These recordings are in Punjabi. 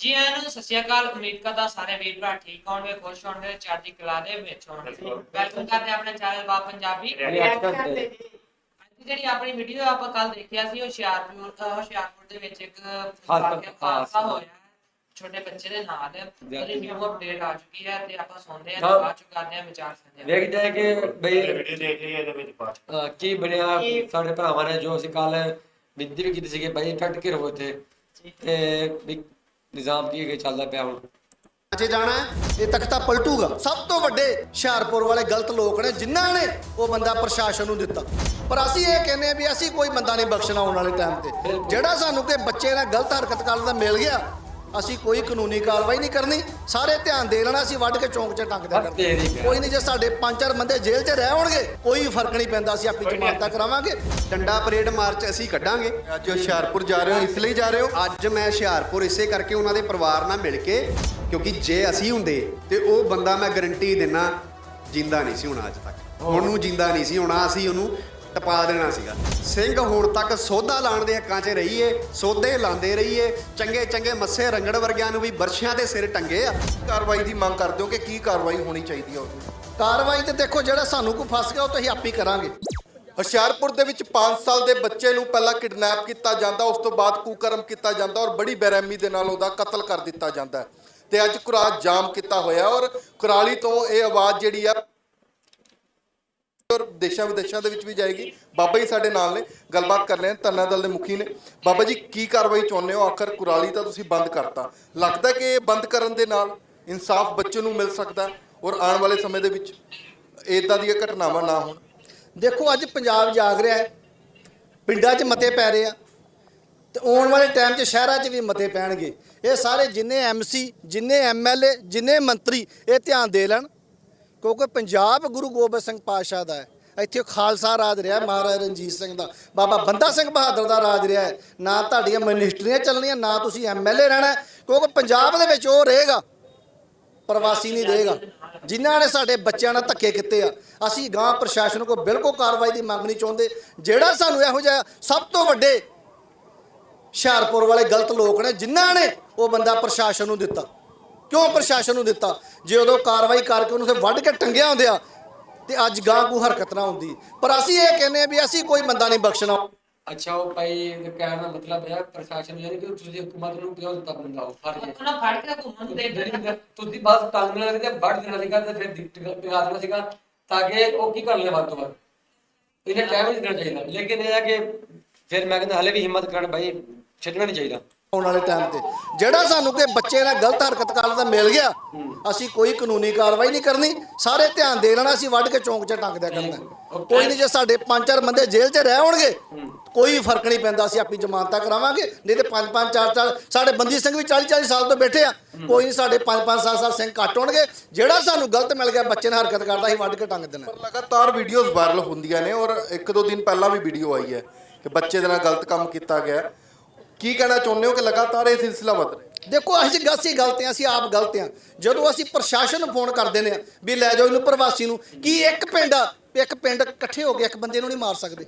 ਜੀ ਆਇਆਂ ਨੂੰ ਸਤਿ ਸ਼੍ਰੀ ਅਕਾਲ ਉਮੀਦ ਕਰਦਾ ਸਾਰੇ ਵੀਰ ਭਰਾ ਠੀਕ ਹੋਣਗੇ ਖੁਸ਼ ਹੋਣਗੇ ਚੜ੍ਹਦੀ ਕਲਾ ਦੇ ਵਿੱਚ ਹੋਣਗੇ। ਵੈਲਕਮ ਕਰਦੇ ਹਾਂ ਆਪਣੇ ਚੈਨਲ ਬਾ ਪੰਜਾਬੀ। React ਅੱਜ ਦੀ। ਜਿਹੜੀ ਆਪਣੀ ਵੀਡੀਓ ਆਪਾਂ ਕੱਲ ਦੇਖਿਆ ਸੀ ਹੁਸ਼ਿਆਰਪੁਰ ਹੁਸ਼ਿਆਰਪੁਰ ਦੇ ਵਿੱਚ ਇੱਕ ਹਾਦਸਾ-। ਹੋਇਆ। ਹੈ ਛੋਟੇ ਬੱਚੇ ਦੇ ਨਾਲ। ਉਹਦੀ ਨਿਊ ਅਪਡੇਟ ਆ ਚੁੱਕੀ ਹੈ ਤੇ ਆਪਾਂ ਸੁਣਦੇ ਹਾਂ ਤੇ ਹਾਂ। ਬਾਅਦ ਚ ਕਰਦੇ ਹਾਂ ਵਿਚਾਰ ਸੰਧਿਆ। ਵੇਖ ਜਾਏ ਕਿ ਬਈ ਵੀਡੀਓ ਦੇਖ ਲਈ ਇਹਦੇ ਵਿੱਚ ਬਾਅਦ ਕੀ ਬਣਿਆ ਸਾਡੇ ਭਰਾਵਾਂ ਨੇ ਜੋ ਅਸੀਂ ਕੱਲ ਬਿੰਦੀ ਵੀ ਕੀਤੀ ਸੀਗੀ ਕੇ ਰਹੋ ਇੱਥੇ। ਤੇ ਵੀ ਨਿਜ਼ਾਮ ਕੀ ਅੱਗੇ ਚੱਲਦਾ ਪਿਆ ਹੁਣ? ਜੇ ਜਾਣਾ ਹੈ, ਇਹ ਤਖਤਾ ਪਲਟੂਗਾ। ਸਭ ਤੋਂ ਵੱਡੇ ਹੁਸ਼ਿਆਰਪੁਰ ਵਾਲੇ ਗਲਤ ਲੋਕ ਨੇ ਜਿਨ੍ਹਾਂ ਨੇ ਉਹ ਬੰਦਾ ਪ੍ਰਸ਼ਾਸਨ ਨੂੰ ਦਿੱਤਾ। ਪਰ ਅਸੀਂ ਇਹ ਕਹਿੰਦੇ ਆ ਵੀ ਅਸੀਂ ਕੋਈ ਬੰਦਾ ਨਹੀਂ ਬਖਸ਼ਣਾ ਆਉਣ ਵਾਲੇ ਟਾਈਮ ਤੇ। ਜਿਹੜਾ ਸਾਨੂੰ ਕਿ ਬੱਚੇ ਨਾਲ ਗਲਤ ਹਰਕਤ ਕਰਨ ਦਾ ਮਿਲ ਗਿਆ ਅਸੀਂ ਕੋਈ ਕਾਨੂੰਨੀ ਕਾਰਵਾਈ ਨਹੀਂ ਕਰਨੀ। ਸਾਰੇ ਧਿਆਨ ਦੇ ਲੈਣਾ ਅਸੀਂ ਵੱਢ ਕੇ ਚੌਂਕ 'ਚ ਟੰਗ ਦਿਆ ਕਰਦੇ। ਕੋਈ ਨਹੀਂ ਜੇ ਸਾਡੇ ਪੰਜ ਚਾਰ ਬੰਦੇ ਜੇਲ੍ਹ 'ਚ ਰਹਿ ਹੋਣਗੇ ਕੋਈ ਫ਼ਰਕ ਨਹੀਂ ਪੈਂਦਾ ਅਸੀਂ ਆਪਣੀ ਜਮਾਨਤਾਂ ਕਰਾਵਾਂਗੇ। ਡੰਡਾ ਪਰੇਡ ਮਾਰਚ ਅਸੀਂ ਕੱਢਾਂਗੇ। ਅੱਜ ਹੁਸ਼ਿਆਰਪੁਰ ਜਾ ਰਹੇ ਹੋ ਇਸ ਲਈ ਜਾ ਰਹੇ ਹੋ। ਅੱਜ ਮੈਂ ਹੁਸ਼ਿਆਰਪੁਰ ਇਸੇ ਕਰਕੇ ਉਹਨਾਂ ਦੇ ਪਰਿਵਾਰ ਨਾਲ ਮਿਲ ਕੇ ਕਿਉਂਕਿ ਜੇ ਅਸੀਂ ਹੁੰਦੇ ਤੇ ਉਹ ਬੰਦਾ ਮੈਂ ਗਰੰਟੀ ਦਿੰਨਾ ਜਿੰਦਾ ਨਹੀਂ ਸੀ ਹੋਣਾ ਅੱਜ ਤੱਕ। ਉਹਨੂੰ ਜਿੰਦਾ ਨਹੀਂ ਸੀ ਹੋਣਾ ਅਸੀਂ ਉਹਨੂੰ ਟਪਾ ਦੇਣਾ ਸੀਗਾ। ਸਿੰਘ ਹੁਣ ਤੱਕ ਸੋਧਾ ਲਾਣ ਦੇ ਹੱਕਾਂ 'ਚ ਰਹੀਏ ਸੋਧੇ ਲਾਉਂਦੇ ਰਹੀਏ ਚੰਗੇ ਚੰਗੇ ਮੱਸੇ ਰੰਗੜ ਵਰਗਿਆਂ ਨੂੰ ਵੀ ਬਰਸ਼ਿਆਂ ਦੇ ਸਿਰ ਟੰਗੇ ਆ। ਕਾਰਵਾਈ ਦੀ ਮੰਗ ਕਰਦੇ ਹੋ ਕਿ ਕੀ ਕਾਰਵਾਈ ਹੋਣੀ ਚਾਹੀਦੀ ਹੈ ਉਹਦੀ? ਕਾਰਵਾਈ ਤੇ ਦੇਖੋ ਜਿਹੜਾ ਸਾਨੂੰ ਕੋਈ ਫਸ ਗਿਆ ਉਹ ਤਾਂ ਅਸੀਂ ਆਪੇ ਕਰਾਂਗੇ। ਹੁਸ਼ਿਆਰਪੁਰ ਦੇ ਵਿੱਚ 5 ਸਾਲ ਦੇ ਬੱਚੇ ਨੂੰ ਪਹਿਲਾਂ ਕਿਡਨੈਪ ਕੀਤਾ ਜਾਂਦਾ ਉਸ ਤੋਂ ਬਾਅਦ ਕੁਕਰਮ ਕੀਤਾ ਜਾਂਦਾ ਔਰ ਬੜੀ ਬੇਰਹਿਮੀ ਦੇ ਨਾਲ ਉਹਦਾ ਕਤਲ ਕਰ ਦਿੱਤਾ ਜਾਂਦਾ। ਤੇ ਅੱਜ ਕੁਰਾਜ ਜਾਮ ਕੀਤਾ ਹੋਇਆ ਔਰ ਕੁਰਾਲੀ ਤੋਂ ਇਹ ਆਵਾਜ਼ ਜਿਹੜੀ ਆ ਔਰ ਦੇਸ਼ਾਂ ਵਿਦੇਸ਼ਾਂ ਦੇ ਵਿੱਚ ਵੀ ਜਾਏਗੀ। ਬਾਬਾ ਜੀ ਸਾਡੇ ਨਾਲ ਨੇ, ਗੱਲਬਾਤ ਕਰ ਰਹੇ ਹਨ ਧਰਨਾ ਦਲ ਦੇ ਮੁਖੀ ਨੇ। ਬਾਬਾ ਜੀ, ਕੀ ਕਾਰਵਾਈ ਚਾਹੁੰਦੇ ਹੋ? ਆਖਰ ਕੁਰਾਲੀ ਤਾਂ ਤੁਸੀਂ ਬੰਦ ਕਰਤਾ। ਲੱਗਦਾ ਕਿ ਇਹ ਬੰਦ ਕਰਨ ਦੇ ਨਾਲ ਇਨਸਾਫ ਬੱਚੇ ਨੂੰ ਮਿਲ ਸਕਦਾ ਔਰ ਆਉਣ ਵਾਲੇ ਸਮੇਂ ਦੇ ਵਿੱਚ ਇਦਾਂ ਦੀਆਂ ਘਟਨਾਵਾਂ ਨਾ ਹੋਣ। ਦੇਖੋ, ਅੱਜ ਪੰਜਾਬ ਜਾਗ ਰਿਹਾ ਹੈ। ਪਿੰਡਾਂ 'ਚ ਮਤੇ ਪੈ ਰਹੇ ਆ। ਤੇ ਆਉਣ ਵਾਲੇ ਟਾਈਮ 'ਚ ਸ਼ਹਿਰਾਂ 'ਚ ਵੀ ਮਤੇ ਪੈਣਗੇ। ਇਹ ਸਾਰੇ ਜਿੰਨੇ ਐਮਸੀ ਜਿੰਨੇ ਐਮਐਲਏ ਜਿੰਨੇ ਮੰਤਰੀ ਇਹ ਧਿਆਨ ਦੇ ਲੈਣ। ਕਿਉਂਕਿ ਪੰਜਾਬ ਗੁਰੂ ਗੋਬਿੰਦ ਸਿੰਘ ਪਾਤਸ਼ਾਹ ਦਾ ਹੈ। ਇੱਥੇ ਖਾਲਸਾ ਰਾਜ ਰਿਹਾ ਮਹਾਰਾਜਾ ਰਣਜੀਤ ਸਿੰਘ ਦਾ। ਬਾਬਾ ਬੰਦਾ ਸਿੰਘ ਬਹਾਦਰ ਦਾ ਰਾਜ ਰਿਹਾ ਹੈ। ਨਾ ਤੁਹਾਡੀਆਂ ਮਿਨਿਸਟਰੀਆਂ ਚੱਲਣੀਆਂ, ਨਾ ਤੁਸੀਂ ਐਮਐਲਏ ਰਹਿਣਾ ਕਿਉਂਕਿ ਪੰਜਾਬ ਦੇ ਵਿੱਚ ਉਹ ਰਹੇਗਾ। ਪ੍ਰਵਾਸੀ ਨਹੀਂ ਰਹੇਗਾ। ਜਿਨ੍ਹਾਂ ਨੇ ਸਾਡੇ ਬੱਚਿਆਂ ਨਾਲ ਧੱਕੇ ਕੀਤੇ ਆ। ਅਸੀਂ ਗਾਂ ਪ੍ਰਸ਼ਾਸਨ ਕੋਲ ਬਿਲਕੁਲ ਕਾਰਵਾਈ ਦੀ ਮੰਗ ਨਹੀਂ ਚਾਹੁੰਦੇ। ਜਿਹੜਾ ਸਾਨੂੰ ਇਹੋ ਜਿਹਾ ਸਭ ਤੋਂ ਵੱਡੇ ਹੁਸ਼ਿਆਰਪੁਰ ਵਾਲੇ ਗਲਤ ਲੋਕ ਨੇ, ਜਿਨ੍ਹਾਂ ਨੇ ਉਹ ਬੰਦਾ ਪ੍ਰਸ਼ਾਸਨ ਨੂੰ ਦਿੱਤਾ। ਕਿਉਂ ਪ੍ਰਸ਼ਾਸਨ ਨੂੰ ਦਿੱਤਾ? ਜੇ ਉਦੋਂ ਕਾਰਵਾਈ ਕਰਕੇ ਉਹਨੂੰ ਤੇ ਵੱਢ ਕੇ ਟੰਗਿਆ ਹੁੰਦਿਆ ਤੇ ਅੱਜ ਗਾਂ ਕੋਈ ਹਰਕਤ ਨਾ ਹੁੰਦੀ। ਪਰ ਅਸੀਂ ਇਹ ਕਹਿੰਦੇ ਆ ਵੀ ਅਸੀਂ ਕੋਈ ਬੰਦਾ ਨਹੀਂ ਬਖਸ਼ਣਾ। ਅੱਛਾ ਉਹ ਭਾਈ ਇਹ ਕਹਿਣ ਦਾ ਮਤਲਬ ਹੈ ਪ੍ਰਸ਼ਾਸਨ ਯਾਨੀ ਕਿ ਤੁਸੀਂ ਹਕੂਮਤ ਨੂੰ ਕਿਉਂ ਦਿੱਤਾ ਬੰਦਾ ਉਹ ਫੜ ਕੇ ਉਹਨਾਂ ਫੜ ਕੇ ਘੁੰਮਣ ਦੇ ਤੁਸੀਂ ਬਸ ਟੰਗ ਨਾਲ ਤੇ ਵੱਢ ਦੇਣਾ ਸੀਗਾ ਤੇ ਫਿਰ ਟਿਕਾ ਦੇਣਾ ਸੀਗਾ ਤਾਂ ਕਿ ਉਹ ਕੀ ਕਰ ਲੈ ਵੱਧ ਤੋਂ ਵੱਧ? ਇਹਨੇ ਟਾਈਮ ਨਹੀਂ ਦੇਣਾ ਚਾਹੀਦਾ। ਲੇਕਿਨ ਇਹ ਹੈ ਕਿ ਫਿਰ ਮੈਂ ਕਹਿੰਦਾ ਹਲੇ ਵੀ ਹਿੰਮਤ ਕਰਨ ਭਾਈ ਛੱਡਣਾ ਨਹੀਂ ਚਾਹੀਦਾ। ਆਉਣ ਵਾਲੇ ਟਾਈਮ ਤੇ। ਜਿਹੜਾ ਸਾਨੂੰ ਕਿ ਬੱਚੇ ਨਾਲ ਗਲਤ ਹਰਕਤ ਕਰਨ ਦਾ ਮਿਲ ਗਿਆ ਅਸੀਂ ਕੋਈ ਕਾਨੂੰਨੀ ਕਾਰਵਾਈ ਨਹੀਂ ਕਰਨੀ। ਸਾਰੇ ਧਿਆਨ ਦੇ ਲੈਣਾ ਅਸੀਂ ਵੱਢ ਕੇ ਚੌਂਕ 'ਚ ਟੰਗ ਦਿਆ ਕਰਨਾ। ਕੋਈ ਨਹੀਂ ਜੇ ਸਾਡੇ ਪੰਜ ਚਾਰ ਬੰਦੇ ਜੇਲ੍ਹ 'ਚ ਰਹਿ ਹੋਣਗੇ ਕੋਈ ਫ਼ਰਕ ਨਹੀਂ ਪੈਂਦਾ ਅਸੀਂ ਆਪਣੀ ਜ਼ਮਾਨਤਾਂ ਕਰਾਵਾਂਗੇ। ਨਹੀਂ ਤੇ ਪੰਜ ਪੰਜ ਚਾਰ ਚਾਰ ਸਾਡੇ ਬੰਦੀ ਸਿੰਘ ਵੀ 40 40 ਸਾਲ ਤੋਂ ਬੈਠੇ ਆ। ਕੋਈ ਨਹੀਂ ਸਾਡੇ ਪੰਜ ਪੰਜ ਸਾਲ ਸਾਲ ਸਿੰਘ ਘੱਟ ਹੋਣਗੇ। ਜਿਹੜਾ ਸਾਨੂੰ ਗਲਤ ਮਿਲ ਗਿਆ ਬੱਚੇ ਨਾਲ ਹਰਕਤ ਕਰਦਾ ਅਸੀਂ ਵੱਢ ਕੇ ਟੰਗ ਦੇਣਾ। ਪਰ ਲਗਾਤਾਰ ਵੀਡੀਓਜ਼ ਵਾਇਰਲ ਹੁੰਦੀਆਂ ਨੇ ਔਰ ਇੱਕ ਦੋ ਦਿਨ ਪਹਿਲਾਂ ਵੀ ਵੀਡੀਓ ਆਈ ਹੈ ਕਿ ਬੱਚੇ ਦੇ ਨਾਲ ਗਲਤ ਕੰਮ ਕੀਤਾ ਗਿਆ। ਹੈ। ਕੀ ਕਹਿਣਾ ਚਾਹੁੰਦੇ ਹੋ ਕਿ ਲਗਾਤਾਰ ਇਹ ਸਿਲਸਿਲਾ ਵੱਧ ਰਿਹਾ? ਦੇਖੋ, ਅਸੀਂ ਗਲਤੀ ਗਲਤ ਹਾਂ, ਅਸੀਂ ਆਪ ਗਲਤ ਹਾਂ। ਜਦੋਂ ਅਸੀਂ ਪ੍ਰਸ਼ਾਸਨ ਨੂੰ ਫੋਨ ਕਰ ਦਿੰਦੇ ਆ ਵੀ ਲੈ ਜਾਓ ਇਹਨੂੰ ਪ੍ਰਵਾਸੀ ਨੂੰ, ਕੀ ਇੱਕ ਪਿੰਡ ਆ? ਇੱਕ ਪਿੰਡ ਇਕੱਠੇ ਹੋ ਕੇ ਇੱਕ ਬੰਦੇ ਨੂੰ ਨਹੀਂ ਮਾਰ ਸਕਦੇ?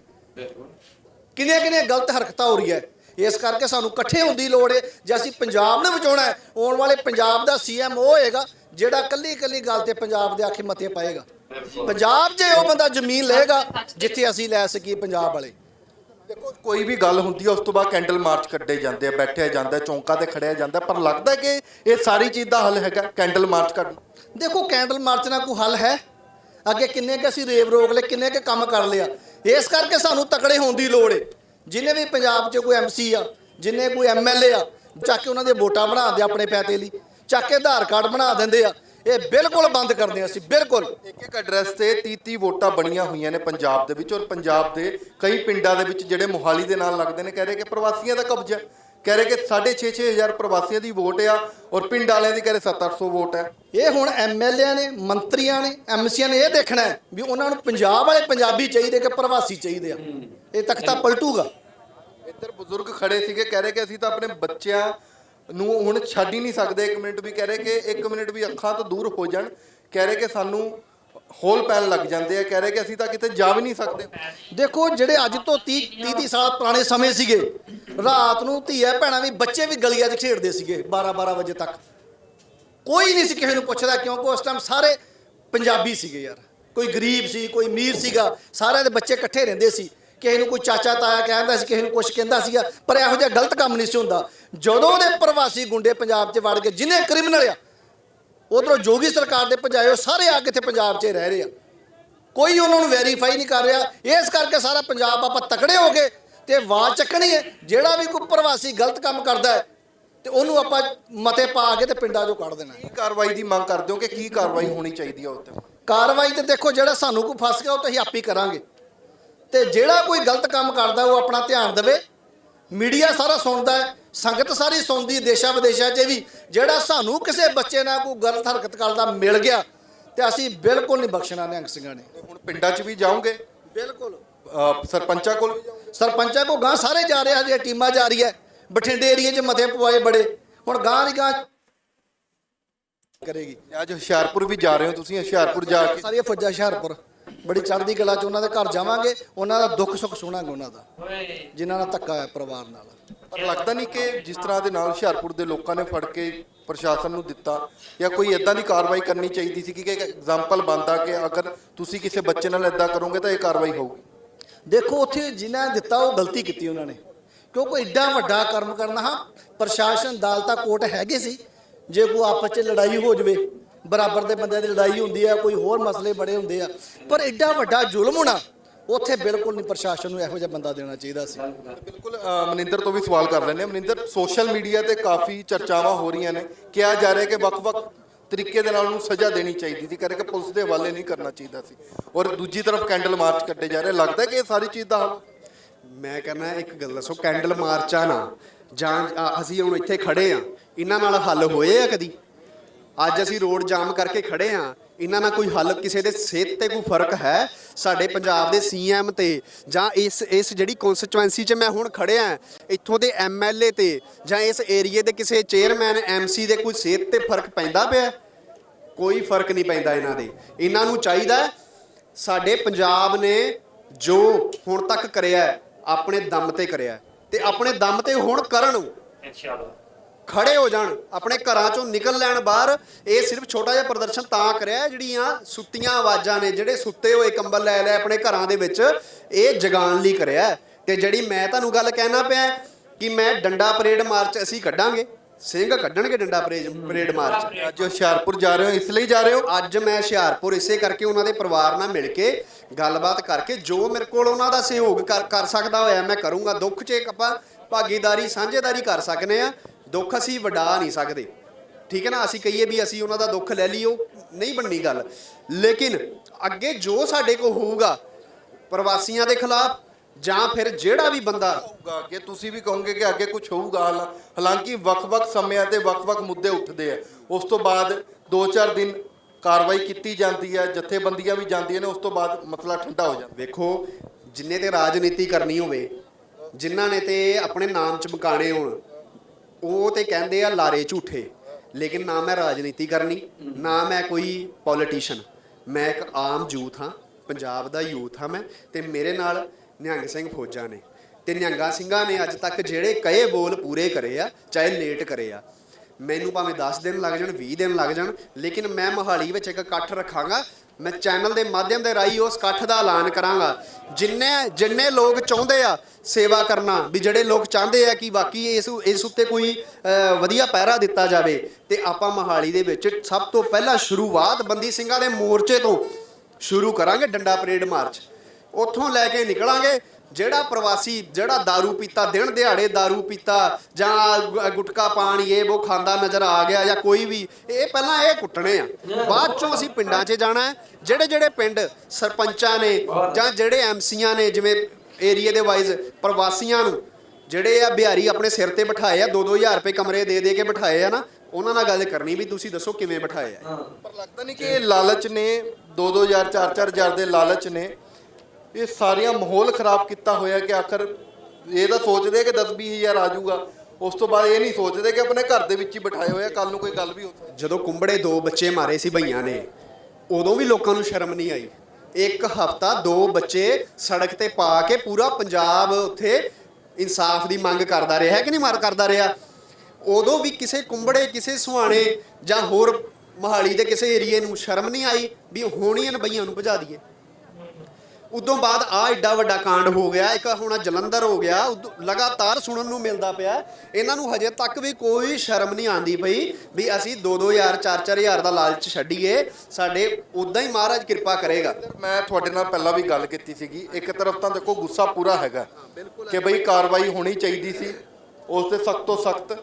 ਕਿੰਨੀਆਂ ਕਿੰਨੀਆਂ ਗਲਤ ਹਰਕਤਾਂ ਹੋ ਰਹੀ ਹੈ ਇਸ ਕਰਕੇ ਸਾਨੂੰ ਇਕੱਠੇ ਹੋਣ ਦੀ ਲੋੜ ਹੈ। ਜੇ ਅਸੀਂ ਪੰਜਾਬ ਨੂੰ ਬਚਾਉਣਾ ਹੈ, ਆਉਣ ਵਾਲੇ ਪੰਜਾਬ ਦਾ ਸੀਐਮ ਉਹ ਹੋਏਗਾ, ਜਿਹੜਾ ਕੱਲੀ ਕੱਲੀ ਗੱਲ ਤੇ ਪੰਜਾਬ ਦੇ ਆਖੇ ਮਤੇ ਪਾਏਗਾ। ਪੰਜਾਬ 'ਚ ਉਹ ਬੰਦਾ ਜ਼ਮੀਨ ਲਏਗਾ, ਜਿੱਥੇ ਅਸੀਂ ਲੈ ਸਕੀਏ ਪੰਜਾਬ ਵਾਲੇ। ਦੇਖੋ ਕੋਈ ਵੀ ਗੱਲ ਹੁੰਦੀ ਹੈ ਉਸ ਤੋਂ ਬਾਅਦ ਕੈਂਡਲ ਮਾਰਚ ਕੱਢੇ ਜਾਂਦੇ ਆ ਬੈਠਿਆ ਜਾਂਦਾ ਹੈ, ਚੌਂਕਾਂ ਤੇ ਖੜਿਆ ਜਾਂਦਾ ਪਰ ਲੱਗਦਾ ਕਿ ਇਹ ਸਾਰੀ ਚੀਜ਼ ਦਾ ਹੱਲ ਹੈਗਾ ਕੈਂਡਲ ਮਾਰਚ ਕੱਢ ਦੇਖੋ ਕੈਂਡਲ ਮਾਰਚ ਨਾਲ ਕੋਈ ਹੱਲ ਹੈ? ਅੱਗੇ ਕਿੰਨੇ ਕੁ ਅਸੀਂ ਰੇਪ ਰੋਕ ਲਏ ਕਿੰਨੇ ਕੁ ਕੰਮ ਕਰ ਲਿਆ? ਇਸ ਕਰਕੇ ਸਾਨੂੰ ਤਕੜੇ ਹੋਣ ਦੀ ਲੋੜ ਏ। ਜਿਨੇ ਵੀ ਪੰਜਾਬ 'ਚ ਕੋਈ ਐਮਸੀ ਆ ਜਿਨੇ ਕੋਈ ਐਮਐਲਏ ਆ ਚੱਕ ਕੇ ਉਹਨਾਂ ਦੀਆਂ ਵੋਟਾਂ ਬਣਾ ਦੇ ਆਪਣੇ ਪੈਸੇ ਲਈ। ਚੱਕ ਕੇ ਆਧਾਰ ਕਾਰਡ ਬਣਾ ਦਿੰਦੇ ਆ। ਇਹ ਬਿਲਕੁਲ ਬੰਦ ਕਰਦੇ ਆ ਅਸੀਂ ਬਿਲਕੁਲ। ਇੱਕ ਇੱਕ ਐਡਰੈਸ ਤੇ 30 30 ਵੋਟਾਂ ਬਣੀਆਂ ਹੋਈਆਂ ਨੇ ਪੰਜਾਬ ਦੇ ਵਿੱਚ ਔਰ ਪੰਜਾਬ ਦੇ ਕਈ ਪਿੰਡਾਂ ਦੇ ਵਿੱਚ ਜਿਹੜੇ ਮੁਹਾਲੀ ਦੇ ਨਾਲ ਲੱਗਦੇ ਨੇ ਕਹਿ ਰਹੇ ਕਿ ਪ੍ਰਵਾਸੀਆਂ ਦਾ ਕਬਜ਼ਾ ਹੈ। ਕਹਿ ਰਹੇ ਕਿ 6.5 ਹਜ਼ਾਰ ਪ੍ਰਵਾਸੀਆਂ ਦੀ ਵੋਟ ਆ ਔਰ ਪਿੰਡ ਵਾਲਿਆਂ ਦੀ ਕਹਿ ਰਹੇ 7-800 ਵੋਟ ਹੈ। ਇਹ ਹੁਣ ਐਮਐਲਏ ਨੇ ਮੰਤਰੀਆਂ ਨੇ ਐਮਸੀਆਂ ਨੇ ਇਹ ਦੇਖਣਾ ਹੈ ਵੀ ਉਹਨਾਂ ਨੂੰ ਪੰਜਾਬ ਵਾਲੇ ਪੰਜਾਬੀ ਚਾਹੀਦੇ ਕਿ ਪ੍ਰਵਾਸੀ ਚਾਹੀਦੇ ਆ। ਇਹ ਤਖਤਾ ਪਲਟੂਗਾ। ਇੱਧਰ ਬਜ਼ੁਰਗ ਖੜੇ ਸੀਗੇ ਕਹਿ ਰਹੇ ਕਿ ਅਸੀਂ ਤਾਂ ਆਪਣੇ ਬੱਚਿਆਂ ਨੂੰ ਹੁਣ ਛੱਡ ਹੀ ਨਹੀਂ ਸਕਦੇ। ਇੱਕ ਮਿੰਟ ਵੀ ਕਹਿ ਰਹੇ ਕਿ, ਇੱਕ ਮਿੰਟ ਵੀ ਅੱਖਾਂ ਤੋਂ ਦੂਰ ਹੋ ਜਾਣ। ਕਹਿ ਰਹੇ ਕਿ ਸਾਨੂੰ ਹੋਲ ਪੈਣ ਲੱਗ ਜਾਂਦੇ ਆ। ਕਹਿ ਰਹੇ ਕਿ ਅਸੀਂ ਤਾਂ ਕਿਤੇ ਜਾ ਵੀ ਨਹੀਂ ਸਕਦੇ। ਦੇਖੋ, ਜਿਹੜੇ ਅੱਜ ਤੋਂ 30 30 30 ਸਾਲ ਪੁਰਾਣੇ ਸਮੇਂ ਸੀਗੇ, ਰਾਤ ਨੂੰ ਧੀਆ ਭੈਣਾਂ ਵੀ ਬੱਚੇ ਵੀ ਗਲੀਆਂ 'ਚ ਖੇਡਦੇ ਸੀਗੇ 12 12 ਵਜੇ ਤੱਕ। ਕੋਈ ਨਹੀਂ ਸੀ ਕਿਸੇ ਨੂੰ ਪੁੱਛਦਾ ਕਿਉਂਕਿ ਉਸ ਟਾਈਮ ਸਾਰੇ ਪੰਜਾਬੀ ਸੀਗੇ ਯਾਰ। ਕੋਈ ਗਰੀਬ ਸੀ, ਕੋਈ ਅਮੀਰ ਸੀਗਾ। ਸਾਰਿਆਂ ਦੇ ਬੱਚੇ ਇਕੱਠੇ ਰਹਿੰਦੇ ਸੀ। ਕਿਸੇ ਨੂੰ ਕੋਈ ਚਾਚਾ ਤਾਇਆ ਕਹਿੰਦਾ ਸੀ ਕਿਸੇ ਨੂੰ ਕੁਝ ਕਹਿੰਦਾ ਸੀਗਾ ਪਰ ਇਹੋ ਜਿਹਾ ਗਲਤ ਕੰਮ ਨਹੀਂ ਸੀ ਹੁੰਦਾ। ਜਦੋਂ ਦੇ ਪ੍ਰਵਾਸੀ ਗੁੰਡੇ ਪੰਜਾਬ 'ਚ ਵੜ ਕੇ ਜਿਨੇ ਕ੍ਰਿਮੀਨਲ ਆ ਉਧਰੋਂ ਜੋਗੀ ਸਰਕਾਰ ਦੇ ਉਹ ਸਾਰੇ ਆ ਕੇ ਇੱਥੇ ਪੰਜਾਬ 'ਚ ਰਹਿ ਰਹੇ ਆ। ਕੋਈ ਉਹਨਾਂ ਨੂੰ ਵੈਰੀਫਾਈ ਨਹੀਂ ਕਰ ਰਿਹਾ। ਇਸ ਕਰਕੇ ਸਾਰਾ ਪੰਜਾਬ ਆਪਾਂ ਤਕੜੇ ਹੋ ਗਏ ਤੇ ਆਵਾਜ਼ ਚੱਕਣੀ ਹੈ ਜਿਹੜਾ ਵੀ ਕੋਈ ਪ੍ਰਵਾਸੀ ਗਲਤ ਕੰਮ ਕਰਦਾ ਹੈ ਤੇ ਉਹਨੂੰ ਆਪਾਂ ਮਤੇ ਪਾ ਕੇ ਤੇ ਪਿੰਡਾਂ 'ਚੋਂ ਕੱਢ ਦੇਣਾ। ਕੀ ਕਾਰਵਾਈ ਦੀ ਮੰਗ ਕਰਦੇ ਹੋ ਕਿ ਕੀ ਕਾਰਵਾਈ ਹੋਣੀ ਚਾਹੀਦੀ ਹੈ ਉੱਤੇ ਕਾਰਵਾਈ ਤੇ ਦੇਖੋ ਜਿਹੜਾ ਸਾਨੂੰ ਕੋਈ ਫਸ ਗਿਆ ਉਹ ਤਾਂ ਅਸੀਂ ਆਪੇ ਹੀ ਕਰਾਂਗੇ। ਤੇ ਜਿਹੜਾ ਕੋਈ ਗਲਤ ਕੰਮ ਕਰਦਾ ਉਹ ਆਪਣਾ ਧਿਆਨ ਦੇਵੇ। ਮੀਡੀਆ ਸਾਰਾ ਸੁਣਦਾ ਹੈ ਸੰਗਤ ਸਾਰੀ ਸੁਣਦੀ ਦੇਸ਼ਾਂ ਵਿਦੇਸ਼ਾਂ 'ਚ ਵੀ ਜਿਹੜਾ ਸਾਨੂੰ ਕਿਸੇ ਬੱਚੇ ਨਾਲ ਕੋਈ ਗਲਤ ਹਰਕਤ ਕਰਦਾ ਮਿਲ ਗਿਆ ਤੇ ਅਸੀਂ ਬਿਲਕੁਲ ਨਹੀਂ ਬਖਸ਼ਣਾ ਨਿਹੰਗ ਸਿੰਘਾਂ ਨੇ। ਹੁਣ ਪਿੰਡਾਂ 'ਚ ਵੀ ਜਾਓਗੇ? ਬਿਲਕੁਲ। ਸਰਪੰਚਾਂ ਕੋਲ? ਵੀ ਜਾਓਗੇ ਸਰਪੰਚਾਂ ਕੋ ਗਾਂ ਸਾਰੇ ਜਾ ਰਹੇ ਆ ਜੇ ਟੀਮਾਂ ਜਾ ਰਹੀ ਹੈ। ਬਠਿੰਡੇ ਏਰੀਏ 'ਚ ਮਤੇ ਪਵਾਏ ਬੜੇ। ਹੁਣ ਗਾਂ ਦੀ ਗਾਂ ਕਰੇਗੀ। ਅੱਜ ਹੁਸ਼ਿਆਰਪੁਰ ਵੀ ਜਾ ਰਹੇ ਹੋ ਤੁਸੀਂ ਹੁਸ਼ਿਆਰਪੁਰ ਜਾ ਕੇ? ਸਾਰੀਆਂ ਫੌਜਾਂ ਹੁਸ਼ਿਆਰਪੁਰ। ਬੜੀ ਚੜ੍ਹਦੀ ਕਲਾ 'ਚ ਉਹਨਾਂ ਦੇ ਘਰ ਜਾਵਾਂਗੇ, ਉਹਨਾਂ ਦਾ ਦੁੱਖ ਸੁੱਖ ਸੁਣਾਂਗੇ ਉਹਨਾਂ ਦਾ, ਜਿਨ੍ਹਾਂ ਨਾਲ ਧੱਕਾ ਹੈ ਪਰਿਵਾਰ ਨਾਲ। ਪਰ ਲੱਗਦਾ ਨਹੀਂ ਕਿ ਜਿਸ ਤਰ੍ਹਾਂ ਦੇ ਨਾਲ ਹੁਸ਼ਿਆਰਪੁਰ ਦੇ ਲੋਕਾਂ ਨੇ ਫੜ ਕੇ ਪ੍ਰਸ਼ਾਸਨ ਨੂੰ ਦਿੱਤਾ, ਜਾਂ ਕੋਈ ਇਦਾਂ ਦੀ ਕਾਰਵਾਈ ਕਰਨੀ ਚਾਹੀਦੀ ਸੀ ਕਿ ਇੱਕ ਐਗਜ਼ਾਮਪਲ ਬਣਦਾ ਕਿ ਅਗਰ ਤੁਸੀਂ ਕਿਸੇ ਬੱਚੇ ਨਾਲ ਇਦਾਂ ਕਰੋਗੇ ਤਾਂ ਇਹ ਕਾਰਵਾਈ ਹੋਊਗੀ ਦੇਖੋ, ਉੱਥੇ ਜਿਨ੍ਹਾਂ ਨੇ ਦਿੱਤਾ ਉਹ ਗਲਤੀ ਕੀਤੀ ਉਹਨਾਂ ਨੇ। ਕਿਉਂਕਿ ਐਡਾ ਵੱਡਾ ਕਰਮ ਕਰਨਾ, ਹਾਂ, ਪ੍ਰਸ਼ਾਸਨ ਅਦਾਲਤਾਂ ਕੋਰਟ ਹੈਗੇ ਸੀ, ਜੇ ਕੋਈ ਆਪਸ 'ਚ ਲੜਾਈ ਹੋ ਜਵੇ ਬਰਾਬਰ ਦੇ ਬੰਦਿਆਂ ਦੀ ਲੜਾਈ ਹੁੰਦੀ ਆ ਕੋਈ ਹੋਰ ਮਸਲੇ ਬੜੇ ਹੁੰਦੇ ਆ। ਪਰ ਐਡਾ ਵੱਡਾ ਜ਼ੁਲਮ ਹੋਣਾ ਉੱਥੇ ਬਿਲਕੁਲ ਨਹੀਂ ਪ੍ਰਸ਼ਾਸਨ ਨੂੰ ਇਹੋ ਜਿਹਾ ਬੰਦਾ ਦੇਣਾ ਚਾਹੀਦਾ ਸੀ। ਬਿਲਕੁਲ ਮਨਿੰਦਰ ਤੋਂ ਵੀ ਸਵਾਲ ਕਰ ਲੈਂਦੇ ਹਾਂ। ਮਨਿੰਦਰ ਸੋਸ਼ਲ ਮੀਡੀਆ ਤੇ ਕਾਫੀ ਚਰਚਾਵਾਂ ਹੋ ਰਹੀਆਂ ਨੇ। ਕਿਹਾ ਜਾ ਰਿਹਾ ਕਿ ਵੱਖ-ਵੱਖ ਤਰੀਕੇ ਦੇ ਨਾਲ ਉਹਨੂੰ ਸਜ਼ਾ ਦੇਣੀ ਚਾਹੀਦੀ ਸੀ। ਕਰਕੇ ਪੁਲਿਸ ਦੇ ਹਵਾਲੇ ਨਹੀਂ ਕਰਨਾ ਚਾਹੀਦਾ ਸੀ। ਔਰ ਦੂਜੀ ਤਰਫ ਕੈਂਡਲ ਮਾਰਚ ਕੱਢੇ ਜਾ ਰਹੇ। ਲੱਗਦਾ ਕਿ ਇਹ ਸਾਰੀ ਚੀਜ਼ ਦਾ ਹੱਲ ਮੈਂ ਕਹਿੰਦਾ ਇੱਕ ਗੱਲ ਦੱਸੋ ਕੈਂਡਲ ਮਾਰਚਾ ਨਾ ਜਾਂ ਅਸੀਂ ਹੁਣ ਇੱਥੇ ਖੜੇ ਆ ਇਹਨਾਂ ਨਾਲ ਹੱਲ ਹੋਏ ਆ ਕਦੀ? ਅੱਜ ਅਸੀਂ ਰੋਡ ਜਾਮ ਕਰਕੇ ਖੜੇ ਆ। ਇਹਨਾਂ ਨਾਲ ਕੋਈ ਹੱਲ ਕਿਸੇ ਦੇ ਸਿਹਤ ਤੇ ਕੋਈ ਫ਼ਰਕ ਹੈ? ਸਾਡੇ ਪੰਜਾਬ ਦੇ ਸੀਐਮ ਤੇ ਜਾਂ ਇਸ ਇਸ ਜਿਹੜੀ ਕਨਸਟੀਚੁਐਂਸੀ 'ਚ ਮੈਂ ਹੁਣ ਖੜਿਆ ਇੱਥੋਂ ਦੇ ਐਮਐਲਏ ਤੇ ਜਾਂ ਇਸ ਏਰੀਏ ਦੇ ਕਿਸੇ ਚੇਅਰਮੈਨ ਐਮਸੀ ਦੇ ਕੋਈ ਸਿਹਤ ਤੇ ਫ਼ਰਕ ਪੈਂਦਾ ਪਿਆ? ਕੋਈ ਫ਼ਰਕ ਨਹੀਂ ਪੈਂਦਾ ਇਹਨਾਂ ਦੇ। ਇਹਨਾਂ ਨੂੰ ਚਾਹੀਦਾ ਸਾਡੇ ਪੰਜਾਬ ਨੇ ਜੋ ਹੁਣ ਤੱਕ ਕਰਿਆ ਆਪਣੇ ਦਮ ਤੇ ਕਰਿਆ ਹੈ, ਤੇ ਆਪਣੇ ਦਮ ਤੇ ਹੁਣ ਕਰਨ ਇਨਸ਼ਾਅੱਲਾ। ਖੜੇ ਹੋ ਜਾਣ, ਆਪਣੇ ਘਰਾਂ ਚੋਂ ਨਿਕਲ ਲੈਣ ਬਾਹਰ, ਇਹ ਸਿਰਫ ਛੋਟਾ ਜਿਹਾ ਪ੍ਰਦਰਸ਼ਨ ਤਾਂ ਕਰਿਆ ਜਿਹੜੀਆਂ ਸੁੱਤੀਆਂ ਆਵਾਜ਼ਾਂ ਨੇ, ਜਿਹੜੇ ਸੁੱਤੇ ਹੋਏ ਕੰਬਲ ਲੈ ਲੈ ਆਪਣੇ ਘਰਾਂ ਦੇ ਵਿੱਚ, ਇਹ ਜਗਾਉਣ ਲਈ ਕਰਿਆ ਤੇ ਜਿਹੜੀ ਮੈਂ ਤੁਹਾਨੂੰ ਗੱਲ ਕਹਿਣਾ ਪਿਆ ਕਿ ਮੈਂ ਡੰਡਾ ਪਰੇਡ ਮਾਰਚ ਅਸੀਂ ਕੱਢਾਂਗੇ, ਸਿੰਘ ਕੱਢਣਗੇ ਡੰਡਾ ਪਰੇਡ ਪਰੇਡ ਮਾਰਚ। ਅੱਜ ਹੁਸ਼ਿਆਰਪੁਰ ਜਾ ਰਹੇ ਹੋ, ਇਸ ਲਈ ਜਾ ਰਹੇ ਹੋ। ਅੱਜ ਮੈਂ ਹੁਸ਼ਿਆਰਪੁਰ ਇਸੇ ਕਰਕੇ ਉਹਨਾਂ ਦੇ ਪਰਿਵਾਰ ਨਾਲ ਮਿਲ ਕੇ ਗੱਲਬਾਤ ਕਰਕੇ, ਜੋ ਮੇਰੇ ਕੋਲ ਉਹਨਾਂ ਦਾ ਸਹਿਯੋਗ ਕਰ ਕਰ ਸਕਦਾ ਹੋਇਆ, ਮੈਂ ਕਰੂੰਗਾ। ਦੁੱਖ 'ਚ ਇੱਕ ਆਪਾਂ ਭਾਗੀਦਾਰੀ, ਸਾਂਝੇਦਾਰੀ ਕਰ ਸਕਨੇ ਆ ਦੁੱਖ ਅਸੀਂ ਵਡਾ ਨਹੀਂ ਸਕਦੇ। ਠੀਕ ਹੈ ਨਾ? ਅਸੀਂ ਕਹੀਏ ਵੀ ਅਸੀਂ ਉਹਨਾਂ ਦਾ ਦੁੱਖ ਲੈ ਲਈ ਉਹ ਨਹੀਂ ਬਣਨੀ ਗੱਲ। ਲੇਕਿਨ ਅੱਗੇ ਜੋ ਸਾਡੇ ਕੋਲ ਹੋਊਗਾ ਪ੍ਰਵਾਸੀਆਂ ਦੇ ਖਿਲਾਫ ਜਾਂ ਫਿਰ ਜਿਹੜਾ ਵੀ ਬੰਦਾ ਹੋਊਗਾ ਅੱਗੇ ਤੁਸੀਂ ਵੀ ਕਹੋਗੇ ਕਿ ਅੱਗੇ ਕੁਝ ਹੋਊਗਾ। ਹਾਲਾ- ਹਾਲਾਂਕਿ ਵੱਖ-ਵੱਖ ਸਮਿਆਂ ਤੇ ਵੱਖ-ਵੱਖ ਮੁੱਦੇ ਉੱਠਦੇ ਆ। ਉਸ ਤੋਂ ਬਾਅਦ 2-4 ਦਿਨ ਕਾਰਵਾਈ ਕੀਤੀ ਜਾਂਦੀ ਹੈ ਜਥੇਬੰਦੀਆਂ ਵੀ ਜਾਂਦੀਆਂ ਨੇ ਉਸ ਤੋਂ ਬਾਅਦ ਮਸਲਾ ਠੰਡਾ ਹੋ ਜਾਂਦਾ। ਵੇਖੋ ਜਿੰਨੇ ਤੇ ਰਾਜਨੀਤੀ ਕਰਨੀ ਹੋਵੇ ਜਿਨ੍ਹਾਂ ਨੇ ਤੇ ਆਪਣੇ ਨਾਮ ਚਮਕਾਣੇ ਹੋਣ ਉਹ ਤੇ ਕਹਿੰਦੇ ਆ ਲਾਰੇ ਝੂਠੇ, ਲੇਕਿਨ ਨਾ ਮੈਂ ਰਾਜਨੀਤੀ ਕਰਨੀ, ਨਾ ਮੈਂ ਕੋਈ ਪੋਲੀਟੀਸ਼ੀਅਨ ਮੈਂ ਇੱਕ ਆਮ ਯੂਥ ਹਾਂ, ਪੰਜਾਬ ਦਾ ਯੂਥ ਹਾਂ ਮੈਂ, ਤੇ ਮੇਰੇ ਨਾਲ ਨਿਹੰਗ ਸਿੰਘ ਫੌਜਾਂ ਨੇ। ਤੇ ਨਿਹੰਗਾ ਸਿੰਘਾਂ ਨੇ ਅੱਜ ਤੱਕ ਜਿਹੜੇ ਕਹੇ ਬੋਲ ਪੂਰੇ ਕਰੇ ਆ, ਚਾਹੇ ਲੇਟ ਕਰੇ ਆ। ਮੈਨੂੰ ਭਾਵੇਂ 10 ਦਿਨ ਲੱਗ ਜਾਣ 20 ਦਿਨ ਲੱਗ ਜਾਣ, ਲੇਕਿਨ ਮੈਂ ਮੋਹਾਲੀ ਵਿੱਚ ਇੱਕ ਇਕੱਠ ਰੱਖਾਂਗਾ ਮੈਂ ਚੈਨਲ ਦੇ ਮਾਧਿਅਮ ਦੇ ਰਾਹੀਂ ਉਸ ਇਕੱਠ ਦਾ ਐਲਾਨ ਕਰਾਂਗਾ। ਜਿੰਨੇ ਜਿੰਨੇ ਲੋਕ ਚਾਹੁੰਦੇ ਆ ਸੇਵਾ ਕਰਨਾ ਵੀ ਜਿਹੜੇ ਲੋਕ ਚਾਹੁੰਦੇ ਆ ਕਿ ਬਾਕੀ ਇਸ ਇਸ ਉੱਤੇ ਕੋਈ ਅਹ, ਵਧੀਆ ਪਹਿਰਾ ਦਿੱਤਾ ਜਾਵੇ ਤੇ ਆਪਾਂ ਮੋਹਾਲੀ ਦੇ ਵਿੱਚ ਸਭ ਤੋਂ ਪਹਿਲਾਂ ਸ਼ੁਰੂਆਤ ਬੰਦੀ ਸਿੰਘਾਂ ਦੇ ਮੋਰਚੇ ਤੋਂ ਸ਼ੁਰੂ ਕਰਾਂਗੇ ਡੰਡਾ ਪਰੇਡ ਮਾਰਚ। ਉੱਥੋਂ ਲੈ ਕੇ ਨਿਕਲਾਂਗੇ ਜਿਹੜਾ ਪ੍ਰਵਾਸੀ ਜਿਹੜਾ दारू ਪੀਤਾ ਦਿਨ ਦਿਹਾੜੇ दारू ਪੀਤਾ ਜਾਂ ਗੁ- ਗੁਟਕਾ ਪਾਣ ਇਹ ਉਹ ਖਾਂਦਾ ਨਜ਼ਰ ਆ ਗਿਆ ਜਾਂ ਕੋਈ ਵੀ ਇਹ ਪਹਿਲਾਂ ਇਹ ਕੁੱਟਣੇ ਆ ਬਾਅਦ ਚੋਂ ਅਸੀਂ ਪਿੰਡਾਂ 'ਚ ਜਾਣਾ ਹੈ ਜਿਹੜੇ ਜਿਹੜੇ ਪਿੰਡ ਸਰਪੰਚਾਂ ਨੇ ਜਾਂ ਜਿਹੜੇ ਐਮਸੀਆਂ ਨੇ ਜਿਵੇਂ ਏਰੀਏ ਦੇ ਵਾਈਜ਼ ਪ੍ਰਵਾਸੀਆਂ ਨੂੰ ਜਿਹੜੇ ਆ ਬਿਹਾਰੀ ਆਪਣੇ ਸਿਰ ਤੇ ਬਿਠਾਏ ਆ 2-2000 ਰੁਪਏ ਕਮਰੇ ਦੇ ਦੇ ਕੇ ਬਿਠਾਏ ਆ ਨਾ ਉਹਨਾਂ ਨਾਲ ਗੱਲ ਕਰਨੀ ਵੀ ਤੁਸੀਂ ਦੱਸੋ ਕਿਵੇਂ ਬਿਠਾਏ ਆ ਪਰ ਲੱਗਦਾ ਨਹੀਂ ਕਿ ਇਹ ਲਾਲਚ ਨੇ 2-2000 4-4000 ਦੇ ਲਾਲਚ ਨੇ ਇਹ ਸਾਰੀਆਂ ਮਾਹੌਲ ਖਰਾਬ ਕੀਤਾ ਹੋਇਆ ਕਿ ਆਖਰ ਇਹ ਤਾਂ ਸੋਚਦੇ ਕਿ 10-20000 ਆ ਜਾਊਗਾ। ਉਸ ਤੋਂ ਬਾਅਦ ਇਹ ਨਹੀਂ ਸੋਚਦੇ ਕਿ ਆਪਣੇ ਘਰ ਦੇ ਵਿੱਚ ਹੀ ਬਿਠਾਏ ਹੋਏ ਆ ਕੱਲ ਨੂੰ ਕੋਈ ਗੱਲ ਵੀ ਹੋ ਜਦੋਂ ਕੁੰਬੜੇ ਦੋ ਬੱਚੇ ਮਾਰੇ ਸੀ ਭਈਆਂ ਨੇ, ਉਦੋਂ ਵੀ ਲੋਕਾਂ ਨੂੰ ਸ਼ਰਮ ਨਹੀਂ ਆਈ। ਇੱਕ ਹਫਤਾ ਦੋ ਬੱਚੇ ਸੜਕ ਤੇ ਪਾ ਕੇ ਪੂਰਾ ਪੰਜਾਬ ਉੱਥੇ ਇਨਸਾਫ ਦੀ ਮੰਗ ਕਰਦਾ ਰਿਹਾ, ਹੈ ਕਿ ਨਹੀਂ ਮਾਰ ਕਰਦਾ ਰਿਹਾ? ਉਦੋਂ ਵੀ ਕਿਸੇ ਕੁੰਬੜੇ, ਕਿਸੇ ਸੁਹਾਣੇ ਜਾਂ ਹੋਰ ਮਹਾਲੀ ਦੇ ਕਿਸੇ ਏਰੀਏ ਨੂੰ ਸ਼ਰਮ ਨਹੀਂ ਆਈ ਵੀ ਹੋਣੀਆਂ ਬਈਆਂ ਨੂੰ ਭਜਾ ਦਈਏ। ਉਦੋਂ ਬਾਅਦ ਆ ਐਡਾ ਵੱਡਾ ਕਾਂਡ ਹੋ ਗਿਆ, ਇੱਕ ਹੁਣ ਜਲੰਧਰ ਹੋ ਗਿਆ, ਉਦੋਂ ਲਗਾਤਾਰ ਸੁਣਨ ਨੂੰ ਮਿਲਦਾ ਪਿਆ। ਇਹਨਾਂ ਨੂੰ ਹਜੇ ਤੱਕ ਵੀ ਕੋਈ ਸ਼ਰਮ ਨਹੀਂ ਆਂਦੀ ਪਈ ਵੀ ਅਸੀਂ 2-2000 4-4000 ਦਾ ਲਾਲਚ ਛੱਡੀਏ, ਸਾਡੇ ਉਦਾਂ ਹੀ ਮਹਾਰਾਜ ਕਿਰਪਾ ਕਰੇਗਾ। ਮੈਂ ਤੁਹਾਡੇ ਨਾਲ ਪਹਿਲਾਂ ਵੀ ਗੱਲ ਕੀਤੀ ਸੀਗੀ, ਇੱਕ ਤਰਫ ਤਾਂ ਦੇਖੋ ਗੁੱਸਾ ਪੂਰਾ ਹੈਗਾ ਕਿ ਬਈ ਕਾਰਵਾਈ ਹੋਣੀ ਚਾਹੀਦੀ ਸੀ, ਉਸ ਤੇ ਸਖਤ ਤੋਂ ਸਖਤ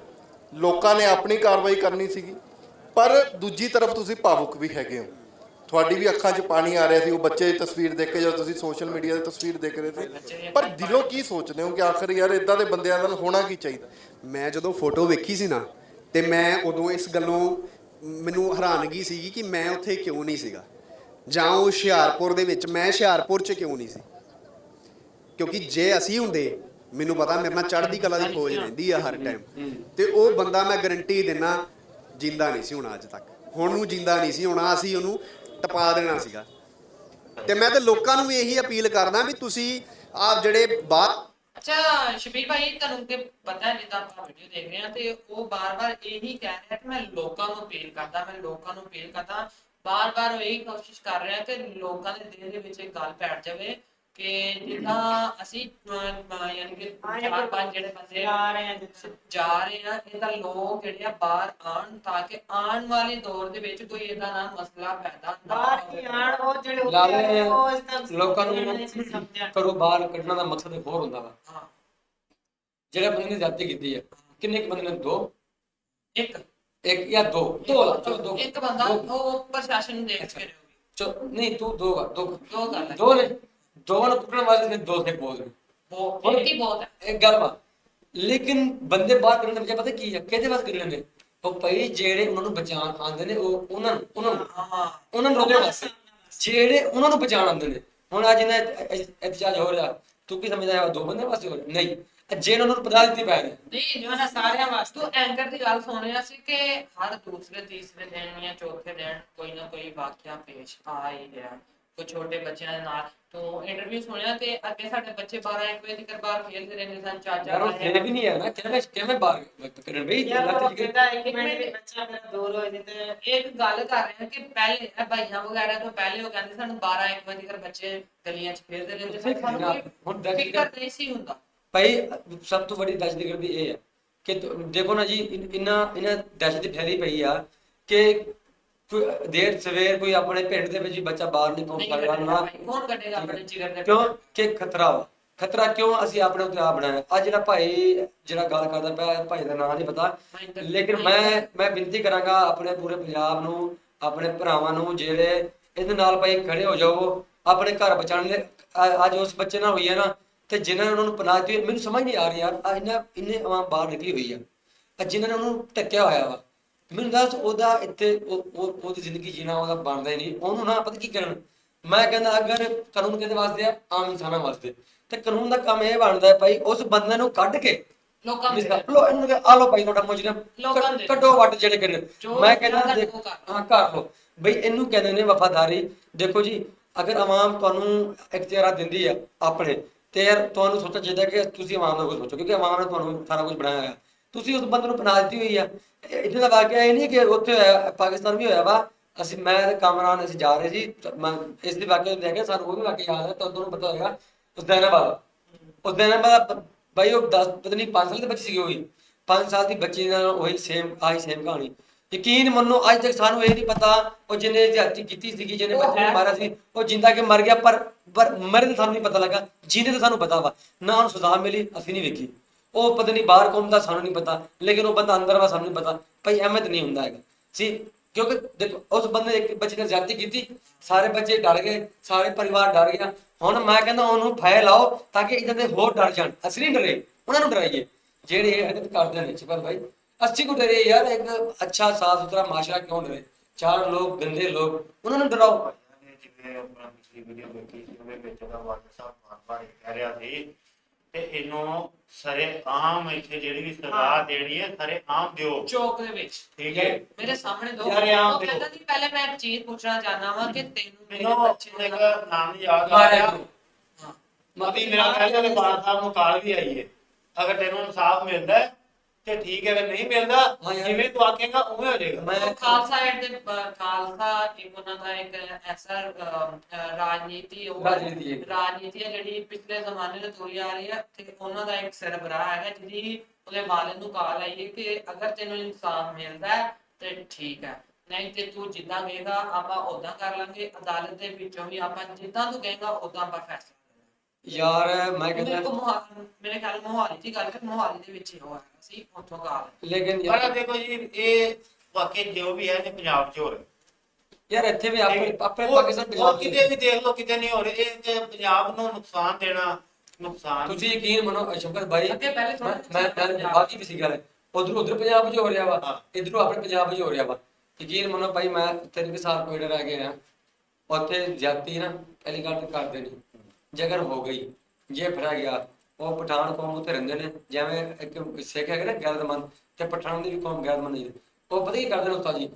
ਲੋਕਾਂ ਨੇ ਆਪਣੀ ਕਾਰਵਾਈ ਕਰਨੀ ਸੀਗੀ, ਪਰ ਦੂਜੀ ਤਰਫ ਤੁਸੀਂ ਭਾਵੁਕ ਵੀ ਹੈਗੇ ਹੋ। ਤੁਹਾਡੀ ਵੀ ਅੱਖਾਂ 'ਚ ਪਾਣੀ ਆ ਰਿਹਾ ਸੀ, ਉਹ ਬੱਚੇ ਦੀ ਤਸਵੀਰ ਦੇਖ ਕੇ ਜਦੋਂ ਤੁਸੀਂ ਸੋਸ਼ਲ ਮੀਡੀਆ ਤੇ ਤਸਵੀਰ ਦੇਖ ਰਹੇ ਸੀ। ਪਰ ਦਿਲੋਂ ਕੀ ਸੋਚਦੇ ਹੋ ਕਿ ਆਖਰ ਯਾਰ ਇਦਾਂ ਦੇ ਬੰਦਿਆਂ ਨਾਲ ਹੋਣਾ ਕੀ ਚਾਹੀਦਾ? ਮੈਂ ਜਦੋਂ ਫੋਟੋ ਵੇਖੀ ਸੀ ਨਾ, ਤੇ ਮੈਂ ਉਦੋਂ ਇਸ ਗੱਲੋਂ ਮੈਨੂੰ ਹੈਰਾਨਗੀ ਸੀਗੀ ਕਿ ਮੈਂ ਉੱਥੇ ਕਿਉਂ ਨਹੀਂ ਸੀਗਾ? ਜਾਂ ਉਹ ਹੁਸ਼ਿਆਰਪੁਰ ਦੇ ਵਿੱਚ, ਮੈਂ ਹੁਸ਼ਿਆਰਪੁਰ 'ਚ ਕਿਉਂ ਨਹੀਂ ਸੀ? ਕਿਉਂਕਿ ਜੇ ਅਸੀਂ ਹੁੰਦੇ, ਮੈਨੂੰ ਪਤਾ ਮੇਰੇ ਨਾਲ ਚੜ੍ਹਦੀ ਕਲਾ ਦੀ ਖੋਜ ਰਹਿੰਦੀ ਆ ਹਰ ਟਾਈਮ ਤੇ ਉਹ ਬੰਦਾ ਮੈਂ ਗਰੰਟੀ ਦਿੰਨਾ, ਜਿੰਦਾ ਨਹੀਂ ਸੀ ਹੋਣਾ ਅੱਜ ਤੱਕ। ਹੁਣ ਨੂੰ ਜਿੰਦਾ ਨਹੀਂ ਸੀ ਹੋਣਾ, ਅਸੀਂ ਉਹਨੂੰ ਟਪਾ ਦੇਣਾ ਸੀਗਾ। ਤੇ ਮੈਂ ਤੇ ਲੋਕਾਂ ਨੂੰ ਵੀ ਇਹੀ ਅਪੀਲ ਕਰਦਾ ਵੀ ਤੁਸੀਂ ਆਪ ਜਿਹੜੇ ਬਾਹਰ ਅੱਛਾ, ਸ਼ਬੀਰ ਭਾਈ, ਤੁਹਾਨੂੰ ਕਿ ਪਤਾ ਹੈ ਜਿੱਦਾਂ ਆਪਾਂ ਵੀਡੀਓ ਦੇਖ ਰਹੇ ਹਾਂ ਤੇ ਉਹ ਬਾਰ-ਬਾਰ ਇਹੀ ਕਹਿ ਰਿਹਾ ਕਿ ਮੈਂ ਲੋਕਾਂ ਨੂੰ ਅਪੀਲ ਕਰਦਾ, ਮੈਂ ਲੋਕਾਂ ਨੂੰ ਅਪੀਲ ਕਰਦਾ, ਬਾਰ-ਬਾਰ ਉਹ ਇਹੀ ਕੋਸ਼ਿਸ਼ ਕਰ ਰਿਹਾ ਕਿ ਲੋਕਾਂ ਦੇ ਦਿਲ ਦੇ ਵਿੱਚ ਇੱਕ ਗੱਲ ਬੈਠ ਜਾਵੇ। ਕਿ ਜਿੱਦਾਂ ਅਸੀਂ ਯਾਨੀ ਕਿ ਚਾਰ ਪੰਜ ਜਿਹੜੇ ਬੰਦੇ ਜਾ ਰਹੇ ਆ ਜਿੱਥੇ। ਜਾ ਰਹੇ ਆ ਇਹ ਤਾਂ ਲੋਕ ਜਿਹੜੇ ਆ ਬਾਹਰ ਆਣ ਤਾਂ ਕਿ ਆਉਣ ਵਾਲੇ ਦੌਰ ਦੇ ਵਿੱਚ ਕੋਈ ਇਹਦਾ ਨਾ ਮਸਲਾ ਪੈਦਾ ਨਾ ਬਾਹਰ ਹੋਵੇ। ਕੀ ਆਣ ਉਹ ਜਿਹੜੇ ਤਰ੍ਹਾਂ ਲੋਕਾਂ ਨੂੰ ਘਰੋਂ ਬਾਹਰ ਕੱਢਣ ਦਾ ਮਕਸਦ ਹੋਰ ਹੁੰਦਾ ਵਾ। ਹਾਂ। ਜਿਹੜੇ ਬੰਦੇ ਨੇ ਜਾਤੀ ਕੀਤੀ ਹੈ ਕਿੰਨੇ ਕੁ ਬੰਦੇ ਨੇ? ਦੋ? ਇੱਕ। ਇੱਕ ਜਾਂ ਦੋ? ਦੋ ਲਾ ਚਲੋ ਦੋ। ਇੱਕ ਬੰਦਾ ਦੋ। ਉਹ ਪ੍ਰਸ਼ਾਸਨ ਨੂੰ ਦੇਖ ਕੇ ਰਹੂਗੀ ਚਲੋ ਨਹੀਂ ਤੂੰ ਦੋ ਵਾ ਦੋ ਦੋ ਦੋ ਨੇ? ਦੋਵਾਂ ਨੂੰ ਕੁੱਟਣ ਵਾਲੇ ਨੇ ਦੋ ਸੇ ਬੋਲ। ਨੇ ਬਹੁਤ ਬਹੁਤ ਹੈ ਇੱਕ ਗੱਲ ਵਾ। ਲੇਕਿਨ ਬੰਦੇ ਬਾਹਰ ਕਰਨ ਦੇ ਵਿੱਚ ਪਤਾ ਕੀ ਹੈ ਕਿਹਦੇ ਵਾਸਤੇ ਕਰ ਲੈਂਦੇ? ਉਹ ਪਈ ਜਿਹੜੇ ਉਹਨਾਂ ਨੂੰ ਬਚਾਉਣ ਆਉਂਦੇ ਨੇ ਉਹ ਉਹਨਾਂ ਨੂੰ ਉਹਨਾਂ ਨੂੰ। ਉਹਨਾਂ ਨੂੰ ਰੋਕਣ ਵਾਸਤੇ। ਜਿਹੜੇ ਉਹਨਾਂ ਨੂੰ ਬਚਾਉਣ ਆਉਂਦੇ ਨੇ। ਹੁਣ ਅੱਜ ਇਹਨਾਂ ਇਤਜਾਜ ਹੋ ਰਿਹਾ ਤੂੰ ਕੀ ਸਮਝਦਾ ਹੈ ਦੋ ਬੰਦੇ ਵਾਸਤੇ ਹੋ ਰਿਹਾ? ਨਹੀਂ। ਜਿਹੜੇ ਉਹਨਾਂ ਨੂੰ ਪਤਾ ਦਿੱਤੀ ਪੈ ਰਹੇ। ਨਹੀਂ ਜੋ ਨਾ ਸਾਰਿਆਂ ਵਾਸਤੇ। ਐਂਕਰ ਦੀ ਗੱਲ ਸੁਣ ਰਿਹਾ ਸੀ ਕਿ ਹਰ ਦੂਸਰੇ ਤੀਸਰੇ ਦਿਨ ਜਾਂ ਚੌਥੇ ਦਿਨ ਕੋਈ ਨਾ ਕੋਈ ਵਾਕਿਆ ਪੇਸ਼ ਆ ਹੀ ਰਿਹਾ। ਕੋਈ ਛੋਟੇ ਬੱਚਿਆਂ ਦੇ ਨਾਲ ਤੂੰ ਇੰਟਰਵਿਊ ਸੁਣਿਆ ਤੇ ਅੱਗੇ ਸਾਡੇ ਬੱਚੇ 12 1 ਵਜੇ ਤੱਕ ਬਾਹਰ ਖੇਡਦੇ ਰਹਿੰਦੇ ਸਨ ਚਾਚਾ ਯਾਰ ਉਹ ਹੀ ਨਹੀਂ ਹੈ ਨਾ ਕਿਵੇਂ ਕਿਵੇਂ ਬਾਹਰ ਵਕਤ ਕਰਨ ਬਈ ਲੱਤ ਇੱਕ ਮਿੰਟ ਵਿੱਚ ਬੱਚਾ ਮੇਰਾ ਦੂਰ ਹੋ ਤੇ ਇੱਕ ਗੱਲ ਕਰ ਰਹੇ ਹਾਂ ਕਿ ਪਹਿਲੇ ਭਾਈਆਂ ਵਗੈਰਾ ਤੋਂ ਪਹਿਲੇ ਉਹ ਕਹਿੰਦੇ ਸਾਨੂੰ 12 1 ਵਜੇ ਤੱਕ ਬੱਚੇ ਗਲੀਆਂ 'ਚ ਖੇਡਦੇ ਰਹਿੰਦੇ ਸਨ ਸਾਨੂੰ ਹੁਣ ਫਿਕਰ ਨਹੀਂ ਸੀ ਹੁੰਦਾ। ਭਾਈ ਸਭ ਤੋਂ ਵੱਡੀ ਦਹਿਸ਼ਤਗਰਦੀ ਇਹ ਹੈ ਕਿ ਦੇਖੋ ਨਾ ਜੀ ਇਨ- ਇਹਨਾਂ ਦਹਿਸ਼ਤ ਫੈਲੀ ਪਈ ਆ ਕਿ ਕੋਈ ਦੇਰ ਸਵੇਰ ਕੋਈ ਆਪਣੇ ਪਿੰਡ ਦੇ ਵਿੱਚ ਵੀ ਬੱਚਾ ਬਾਹਰ ਨਹੀਂ ਪਹੁੰਚ ਸਕਦਾ ਨਾ। ਕੌਣ ਕੱਢੇਗਾ ਆਪਣੇ ਜਿਗਰ ਦੇ ਕਿਉਂ? ਕਿ ਖਤਰਾ ਵਾ। ਖਤਰਾ ਕਿਉਂ? ਅਸੀਂ ਆਪਣੇ ਉੱਤੇ ਆ ਬਣਾਇਆ। ਅੱਜ ਜਿਹੜਾ ਭਾਈ ਜਿਹੜਾ ਗੱਲ ਕਰਦਾ ਪਿਆ ਭਾਈ ਦਾ ਨਾਮ ਨਹੀਂ ਪਤਾ। ਲੇਕਿਨ ਮੈਂ ਮੈਂ ਬੇਨਤੀ ਕਰਾਂਗਾ ਆਪਣੇ ਪੂਰੇ ਪੰਜਾਬ ਨੂੰ ਆਪਣੇ ਭਰਾਵਾਂ ਨੂੰ ਜਿਹੜੇ ਇਹਦੇ ਨਾਲ ਭਾਈ ਖੜੇ ਹੋ ਜਾਓ ਆਪਣੇ ਘਰ ਬਚਾਉਣ ਲਈ। ਅੱਜ ਉਸ ਬੱਚੇ ਨਾਲ ਹੋਈ ਹੈ ਨਾ ਤੇ ਜਿਨ੍ਹਾਂ ਨੇ ਉਹਨਾਂ ਨੂੰ ਪਨਾਹ ਦਿੱਤੀ ਮੈਨੂੰ ਸਮਝ ਨਹੀਂ ਆ ਰਹੀ ਯਾਰ ਆ ਇੰਨਾ ਆਵਾਮ ਬਾਹਰ ਨਿਕਲੀ ਹੋਈ ਆ। ਆ ਜਿਨ੍ਹਾਂ ਨੇ ਉਹਨੂੰ ਟੱਕਿਆ ਹੋਇਆ ਵਾ। ਮੈਨੂੰ ਦੱਸ ਉਹਦਾ ਇੱਥੇ ਉਹ ਉਹ- ਉਹਦੀ ਜ਼ਿੰਦਗੀ ਜੀਣਾ ਉਹਦਾ ਬਣਦਾ ਹੀ ਨਹੀਂ। ਉਹਨੂੰ ਨਾ ਪਤਾ ਕੀ ਕਰਨ? ਮੈਂ ਕਹਿੰਦਾ ਅਗਰ ਕਾਨੂੰਨ ਕਿਹਦੇ ਵਾਸਤੇ ਆ ਆਮ ਇਨਸਾਨਾਂ ਵਾਸਤੇ। ਤੇ ਕਾਨੂੰਨ ਦਾ ਕੰਮ ਇਹ ਬਣਦਾ ਹੈ ਭਾਈ ਉਸ ਬੰਦੇ ਨੂੰ ਕੱਢ ਕੇ ਲੋਕਾਂ ਲੋ ਇਹਨੂੰ ਆ ਲੋ ਭਾਈ ਤੁਹਾਡਾ ਮੁਜਰਮ। ਦੇ। ਕੱਢੋ ਵੱਟ ਜਿਹੜੇ ਕਰਨ ਮੈਂ ਕਹਿੰਦਾ। ਹਾਂ ਕਰ ਲੋ ਬਈ ਇਹਨੂੰ ਕਹਿੰਦੇ ਨੇ ਵਫਾਦਾਰੀ। ਦੇਖੋ ਜੀ ਅਗਰ ਆਵਾਮ ਤੁਹਾਨੂੰ ਇਖਤਿਆਰਾਂ ਦਿੰਦੀ ਆ ਆਪਣੇ ਤੇ ਯਾਰ ਤੁਹਾਨੂੰ ਸੋਚਣਾ ਚਾਹੀਦਾ ਕਿ ਤੁਸੀਂ ਆਵਾਮ ਦਾ ਕੁਝ ਸੋਚੋ ਕਿਉਂਕਿ ਆਵਾਮ ਨੇ ਤੁਹਾਨੂੰ ਸਾਰਾ ਕੁਝ ਬਣਾਇਆ ਹੋਇਆ। ਤੁਸੀਂ ਉਸ ਬੰਦੇ ਨੂੰ ਬਣਾ ਦਿੱਤੀ ਹੋਈ ਆ। ਇੱਥੇ ਦਾ ਵਾਕਿਆ ਇਹ ਨਹੀਂ ਕਿ ਉੱਥੇ ਹੋਇਆ ਪਾਕਿਸਤਾਨ ਵੀ ਹੋਇਆ ਵਾ। ਅਸੀਂ ਮੈਂ ਤੇ ਕਾਮਰਾਨ ਅਸੀਂ ਜਾ ਰਹੇ ਸੀ। ਮੈਂ ਇਸ ਦੇ ਵਾਕਿਆ ਨੂੰ ਦੇਖ ਕੇ ਸਾਨੂੰ ਉਹ ਵੀ ਵਾਕਿਆ ਯਾਦ ਹੈ ਤਾਂ ਤੁਹਾਨੂੰ ਪਤਾ ਹੋਏਗਾ। ਉਸ ਦਿਨ ਬਾਅਦ। ਉਸ ਦਿਨ ਬਾਅਦ ਭਾਈ ਉਹ 10 ਪਤਾ ਨਹੀਂ 5 ਸਾਲ ਦੇ ਬੱਚੇ ਸੀਗੇ ਉਹੀ 5 ਸਾਲ ਦੀ ਬੱਚੀ ਨਾਲ ਉਹੀ ਸੇਮ ਆਹੀ ਸੇਮ ਕਹਾਣੀ। ਯਕੀਨ ਮੰਨੋ ਅੱਜ ਤੱਕ ਸਾਨੂੰ ਇਹ ਨਹੀਂ ਪਤਾ ਉਹ ਜਿਹਨੇ ਜ਼ਿਆਦਤੀ ਕੀਤੀ ਸੀਗੀ ਜਿਹਨੇ ਬੱਚੇ ਨੂੰ। ਮਾਰਿਆ ਸੀ ਉਹ ਜਿੰਦਾ ਕੇ ਮਰ ਗਿਆ ਪਰ ਪਰ ਮਰੇ ਤਾਂ ਸਾਨੂੰ ਨਹੀਂ ਪਤਾ ਲੱਗਾ। ਜੀਂਦੇ ਤਾਂ ਸਾਨੂੰ ਪਤਾ ਵਾ। ਨਾ ਉਹਨੂੰ ਸਜ਼ਾ ਮਿਲੀ ਅਸੀਂ ਨਹੀਂ ਵੇਖੀ। ਉਹ ਪਤਾ ਨਹੀਂ ਬਾਹਰ ਕੌਮ ਦਾ ਸਾਨੂੰ ਨਹੀਂ ਪਤਾ, ਲੇਕਿਨ ਉਹ ਬੰਦਾ ਅੰਦਰ ਵਾ, ਸਾਨੂੰ ਨਹੀਂ ਪਤਾ। ਭਾਈ ਅਹਿਮਦ ਨਹੀਂ ਹੁੰਦਾ ਹੈਗਾ। ਸੀ ਕਿਉਂਕਿ ਦੇਖੋ, ਉਸ ਬੰਦੇ ਇੱਕ ਬੱਚੇ ਨੇ ਜ਼ਿਆਦਤੀ ਕੀਤੀ, ਸਾਰੇ ਬੱਚੇ ਡਰ ਗਏ, ਸਾਰੇ ਪਰਿਵਾਰ ਡਰ ਗਿਆ। ਹੁਣ ਮੈਂ ਕਹਿੰਦਾ ਉਹਨੂੰ ਫੈ ਤਾਂ ਕਿ ਇਦਾਂ ਦੇ ਹੋਰ ਡਰ ਜਾਣ। ਅਸੀਂ ਨਹੀਂ ਡਰੇ, ਉਹਨਾਂ ਨੂੰ ਡਰਾਈਏ। ਜਿਹੜੇ ਇਹ ਹਰਕਤ ਕਰਦੇ ਨੇ ਚਪਲ ਭਾਈ, ਅਸੀਂ ਕੋ ਡਰੇ ਯਾਰ? ਇੱਕ ਅੱਛਾ, ਸਾਫ਼ ਸੁਥਰਾ ਮਾਸ਼ਰਾ ਕਿਉਂ ਡਰੇ? ਚਾਰ ਲੋਕ, ਗੰਦੇ ਲੋਕ, ਉਹਨਾਂ ਨੂੰ ਡਰਾਓ। ਜਿਵੇਂ ਆਪਣਾ ਪਿਛਲੀ ਵੀਡੀਓ ਦੇਖੀ ਸੀ ਵਿੱਚ ਉਹਦਾ ਵਾਟਰ ਸਾਹਿਬ ਮਾਰ ਮਾਰ ਕਹਿ ਰਿਹਾ ਸੀ ਤੇ ਇਹਨੂੰ ਸਾਰੇ ਆਮ ਇੱਥੇ ਜਿਹੜੀ ਵੀ ਸਜ਼ਾ ਦੇਣੀ ਹੈ ਸਾਰੇ ਆਮ ਦਿਓ। ਚੌਕ ਦੇ ਵਿੱਚ। ਠੀਕ ਹੈ। ਮੇਰੇ ਸਾਹਮਣੇ ਦੋ ਯਾਰ, ਯਾਰ, ਉਹ ਕਹਿੰਦਾ ਸੀ ਪਹਿਲੇ ਮੈਂ ਇੱਕ ਚੀਜ਼ ਪੁੱਛਣਾ ਚਾਹਨਾ ਵਾਂ ਕਿ ਤੈਨੂੰ ਮੇਰੇ ਮੈਨੂੰ ਬੱਚੇ ਹੁਣ ਇੱਕ ਨਾਮ ਯਾਦ ਆ ਰਿਹਾ ਤੂੰ। ਮਤੀ ਮੇਰਾ ਖਿਆਲ ਹੈ ਕਿ ਬਾਦ ਸਾਹਿਬ ਨੂੰ ਕਾਲ ਵੀ ਆਈ ਹੈ। ਅਗਰ ਤੈਨੂੰ ਇਨਸਾਫ ਮਿਲਦਾ ਹੈ, ਤੇ ਠੀਕ ਹੈ ਅਗਰ ਨਹੀਂ ਮਿਲਦਾ। ਜਿਵੇਂ ਤੂੰ ਆਖੇਗਾ ਉਵੇਂ ਹੋ ਜਾਏਗਾ ਮੈਂ ਖਾਲਸਾ ਏਡ ਦੇ ਖਾਲਸਾ ਇੱਕ ਉਹਨਾਂ ਦਾ ਇੱਕ ਐਸਾ ਰਾਜਨੀਤੀ ਉਹ ਰਾਜਨੀਤੀ ਹੈ। ਰਾਜਨੀਤੀ ਹੈ ਜਿਹੜੀ ਪਿਛਲੇ ਜ਼ਮਾਨੇ ਤੋਂ ਤੁਰੀ ਆ ਰਹੀ ਹੈ ਤੇ ਉਹਨਾਂ ਦਾ ਇੱਕ ਸਰਬਰਾਹ ਹੈਗਾ ਜਿਹਦੀ ਉਹਦੇ ਵਾਲਿਦ ਨੂੰ ਕਾਲ ਆਈ ਹੈ ਕਿ ਅਗਰ ਤੈਨੂੰ ਇਨਸਾਫ ਮਿਲਦਾ ਹੈ ਤੇ ਠੀਕ ਹੈ ਨਹੀਂ ਤੇ ਤੂੰ ਜਿੱਦਾਂ ਕਹੇਗਾ ਆਪਾਂ ਉਦਾਂ ਕਰ ਲਾਂਗੇ ਅਦਾਲਤ ਦੇ ਵਿੱਚੋਂ ਵੀ ਆਪਾਂ ਜਿੱਦਾਂ ਤੂੰ ਕਹੇਗਾ ਉਦਾਂ ਆਪਾਂ ਫੈਸਲਾ ਯਾਰ ਮੈਂ ਮੇਰੇ ਕਹਿੰਦਾ ਕੋ ਮੁਹਾ- ਮੇਰੇ ਖਿਆਲ ਮੋਹਾਲੀ ਦੀ ਗੱਲ ਕਰ ਮੋਹਾਲੀ ਦੇ ਵਿੱਚ ਹੀ ਹੋਇਆ ਸੀ ਉੱਥੋਂ ਕਾਲ ਲੇਕਿਨ ਪਰ ਯਾਰ ਦੇਖੋ ਜੀ ਇਹ ਵਾਕਈ ਜੋ ਵੀ ਹੈ ਤੇ ਪੰਜਾਬ 'ਚ ਹੋ ਰਿਹਾ। ਯਾਰ ਇੱਥੇ ਵੀ ਆਪਣੇ ਆਪਣੇ ਉਹ- ਪਾਕਿਸਤਾਨ ਉਹ ਪੰਜਾਬ ਕਿਤੇ ਵੀ ਦੇਖ ਲਓ ਕਿਤੇ ਨਹੀਂ ਹੋ ਰਿਹਾ। ਇਹ ਤੇ ਪੰਜਾਬ ਨੂੰ ਨੁਕਸਾਨ ਦੇਣਾ ਨੁਕਸਾਨ ਤੁਸੀਂ ਯਕੀਨ ਮੰਨੋ ਸ਼ੰਕਰ ਭਾਈ ਅੱਗੇ ਪਹਿਲੇ ਥੋੜ੍ਹਾ ਮੈਂ ਮੈਂ ਮੈਂ ਬਾਕੀ ਵੀ ਸੀ ਗੱਲ ਉਧਰ ਉਧਰ ਪੰਜਾਬ ਵਿੱਚ ਹੋ ਰਿਹਾ ਵਾ। ਹਾਂ। ਇਧਰੋਂ ਆਪਣੇ ਪੰਜਾਬ ਵਿੱਚ ਹੋ ਰਿਹਾ ਵਾ। ਯਕੀਨ ਮੰਨੋ ਭਾਈ ਮੈਂ ਤਿੰਨ ਕੁ ਸਾਲ ਕੋਇਡਾ ਰਹਿ ਗਿਆ। ਉੱਥੇ ਜਾਤੀ ਨਾ ਪਹਿਲੀ ਗੱਲ ਤਾਂ ਕਰਦੇ ਨਹੀਂ। ਜਗਰ ਹੋ ਗਈ, ਜੇ ਫੜਾ ਗਿਆ, ਉਹ ਪਠਾਨ ਕੌਮ ਉੱਤੇ ਰਹਿੰਦੇ ਨੇ, ਜਿਵੇਂ ਇੱਕ ਸਿੱਖ ਹੈਗੇ ਨਾ ਗੈਰਤਮੰਦ, ਤੇ ਪਠਾਨ ਦੀ ਵੀ ਕੌਮ ਗੈਰਤਮੰਦ ਨਹੀਂ ਉਹ ਪਤਾ ਕੀ ਕਰਦੇ ਨੇ ਉਸਤਾਦ ਜੀ।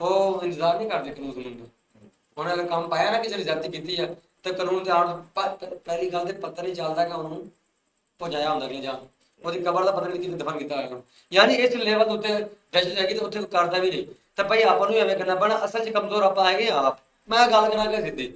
ਉਹ ਇੰਤਜ਼ਾਰ ਨਹੀਂ ਕਰਦੇ ਕਾਨੂੰਨ ਸੁਣਨ ਦਾ। ਉਹਨਾਂ ਅਗਰ ਕੰਮ ਪਾਇਆ ਨਾ, ਕਿਸੇ ਨੇ ਜਾਤੀ ਕੀਤੀ ਆ, ਤੇ ਕਾਨੂੰਨ ਤੇ ਆਉਣ ਪਹਿਲੀ ਗੱਲ ਤੇ ਪਤਾ ਨਹੀਂ ਚੱਲਦਾ ਕਿ ਉਹਨੂੰ ਪਹੁੰਚਾਇਆ ਹੁੰਦਾ ਕਿ ਜਾਂ ਉਹਦੀ ਕਬਰ ਦਾ ਪਤਾ ਨਹੀਂ ਕਿਤੇ ਦਫਨ ਕੀਤਾ ਹੋਇਆ ਯਾਨੀ ਇਸ ਲੈਵਲ ਦੇ ਉੱਤੇ ਦਹਿਸ਼ਤ ਹੈਗੀ ਤੇ ਉੱਥੇ ਕਰਦਾ ਵੀ ਨਹੀਂ। ਤੇ ਭਾਈ ਆਪਾਂ ਨੂੰ ਐਵੇਂ ਕਰਨਾ ਪੈਣਾ, ਅਸਲ 'ਚ ਕਮਜ਼ੋਰ ਆਪਾਂ ਹੈਗੇ ਆ ਆਪ। ਮੈਂ ਗੱਲ ਕਰਾਂ ਕਿ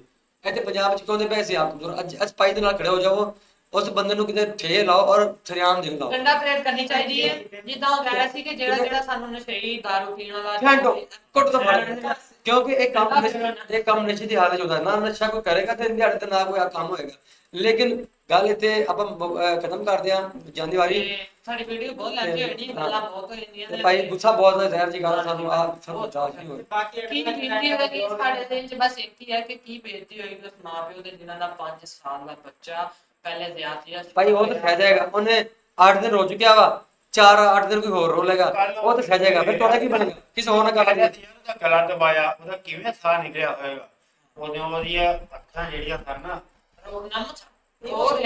ਇੱਥੇ ਪੰਜਾਬ 'ਚ ਕਿਉਂ ਦੇ ਪੈਸੇ ਆਪ ਕਮਜ਼ੋਰ ਅੱਜ ਅੱਜ ਪਾਈ ਦੇ ਨਾਲ ਖੜੇ ਹੋ ਜਾਓ। ਉਸ ਬੰਦੇ ਨੂੰ ਕਿਤੇ ਠੇ ਲਾਓ ਔਰ ਸਰਿਆਮ ਦੇ ਲਾਓ। ਡੰਡਾ ਪਰੇਡ ਕਰਨੀ ਚਾਹੀਦੀ ਹੈ। ਜਿੱਦਾਂ ਉਹ ਕਹਿ ਰਿਹਾ ਸੀ ਕਿ ਜਿਹੜਾ ਜਿਹੜਾ ਸਾਨੂੰ ਨਸ਼ਈ ਦਾਰੂ ਪੀਣ ਵਾਲਾ ਛੱਡੋ ਕੁੱਟ ਤੋਂ ਫੜ ਕਿਉਂਕਿ ਇਹ ਕੰਮ ਨਸ਼ੇ- ਇਹ ਕੰਮ ਨਸ਼ੇ ਦੀ ਹਾਲਤ ਹੁੰਦਾ। ਨਾ ਨਸ਼ਾ ਕੋਈ ਕਰੇਗਾ ਤੇ ਦਿਹਾੜੇ ਤੇ ਨਾ ਕੋਈ ਆਹ ਕੰਮ ਹੋਏਗਾ। ਲੇਕਿਨ ਗੱਲ ਇੱਥੇ ਆਪਾਂ ਬ- ਅਹ ਖਤਮ ਕਰਦੇ ਹਾਂ ਜਾਂਦੀ ਵਾਰੀ। ਸਾਡੀ ਵੀਡੀਓ ਬਹੁਤ ਲੰਬੀ ਹੋਣੀ ਗੱਲਾਂ ਬਹੁਤ ਹੋ ਜਾਂਦੀਆਂ ਤੇ ਨੇ ਭਾਈ ਗੁੱਸਾ ਬਹੁਤ ਹੈ ਜ਼ਹਿਰ ਜੀ ਗੱਲ ਸਾਨੂੰ ਆ ਸਾਨੂੰ ਬਰਦਾਸ਼ਤ ਨਹੀਂ ਹੋ ਰਹੀ ਬਾਕੀ ਕੀ ਬੇਨਤੀ ਹੋਏਗੀ ਸਾਡੇ ਦਿਲ ਚ ਬਸ ਇੱਕ ਹੀ ਹੈ ਕਿ ਕੀ ਬੇਨਤੀ ਹੋਏਗੀ ਉਸ ਮਾਪਿਓ ਦੇ ਜਿਨ੍ਹਾਂ ਦਾ 5 ਸਾਲ ਦਾ ਬੱਚਾ ਪਹਿਲੇ ਜ਼ਿਆਦਤੀਆਂ ਭਾਈ ਉਹ ਤਾਂ ਸਹਿ ਜਾਏਗਾ ਉਹਨੇ 8 ਦਿਨ ਰੋ ਚੁੱਕਿਆ ਵਾ 4 8 ਦਿਨ ਕੋਈ ਹੋਰ ਰੋ ਲੇਗਾ ਉਹ ਤਾਂ ਸਹਿ ਜਾਏਗਾ ਫਿਰ ਤੁਹਾਡਾ ਕੀ ਬਣੇਗਾ? ਕਿਸੇ ਹੋਰ ਨਾਲ ਕਰ ਕਹਿੰਦਾ ਲਾਂਗੇ ਸੀ ਉਹਦਾ ਗਲਾ ਦਬਾਇਆ ਉਹਦਾ ਕਿਵੇਂ ਸਾਹ ਨਿਕਲਿਆ ਹੋਏਗਾ? ਉਹਦੀਆਂ ਉਹਦੀਆਂ ਅੱਖਾਂ ਜਿਹੜੀਆਂ ਸਨ ਨਾ ਰੋਣਾ ਹੋ ਉਹਦੀ